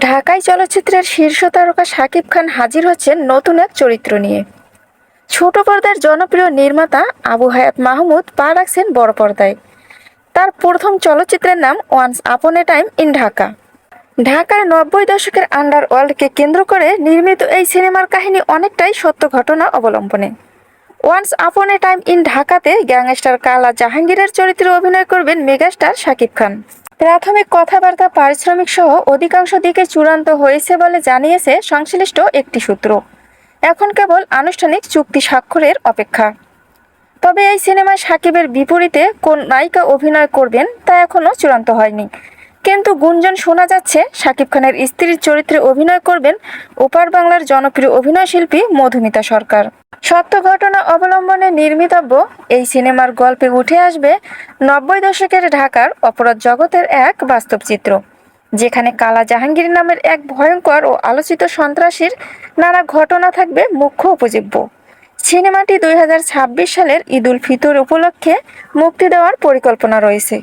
ঢাকাই চলচ্চিত্রের শীর্ষ তারকা শাকিব খান হাজির হচ্ছেন নতুন এক চরিত্র নিয়ে। ছোট পর্দার জনপ্রিয় নির্মাতা আবু হায়াত মাহমুদ পা রাখছেন বড় পর্দায়। তার প্রথম চলচ্চিত্রের নাম once upon a time in Dhaka. ঢাকার নব্বই দশকের আন্ডার ওয়ার্ল্ডকে কেন্দ্র করে নির্মিত এই সিনেমার কাহিনী অনেকটাই সত্য ঘটনা অবলম্বনে। Once upon a time in ঢাকাতে গ্যাংস্টার কালা জাহাঙ্গীরের চরিত্রে অভিনয় করবেন মেগাস্টার শাকিব খান। প্রাথমিক কথাবার্তা পারিশ্রমিক সহ অধিকাংশ দিকে চূড়ান্ত হয়েছে বলে জানিয়েছে সংশ্লিষ্ট একটি সূত্র। এখন কেবল আনুষ্ঠানিক চুক্তি স্বাক্ষরের অপেক্ষা। তবে এই সিনেমায় সাকিবের বিপরীতে কোন নায়িকা অভিনয় করবেন তা এখনও চূড়ান্ত হয়নি। কিন্তু গুঞ্জন শোনা যাচ্ছে, শাকিব খানের স্ত্রীর চরিত্রে অভিনয় করবেন ওপার বাংলার জনপ্রিয় অভিনয়শিল্পী মধুমিতা সরকার। সত্য ঘটনা অবলম্বনে নির্মিতব্য এই সিনেমার গল্পে উঠে আসবে নব্বই দশকের ঢাকার অপরাধ জগতের এক বাস্তব চিত্র, যেখানে কালা জাহাঙ্গীর নামের এক ভয়ঙ্কর ও আলোচিত সন্ত্রাসীর নানা ঘটনা থাকবে মুখ্য উপজীব্য। সিনেমাটি দুই হাজার ছাব্বিশ সালের ঈদ উল ফিতর উপলক্ষে মুক্তি দেওয়ার পরিকল্পনা রয়েছে।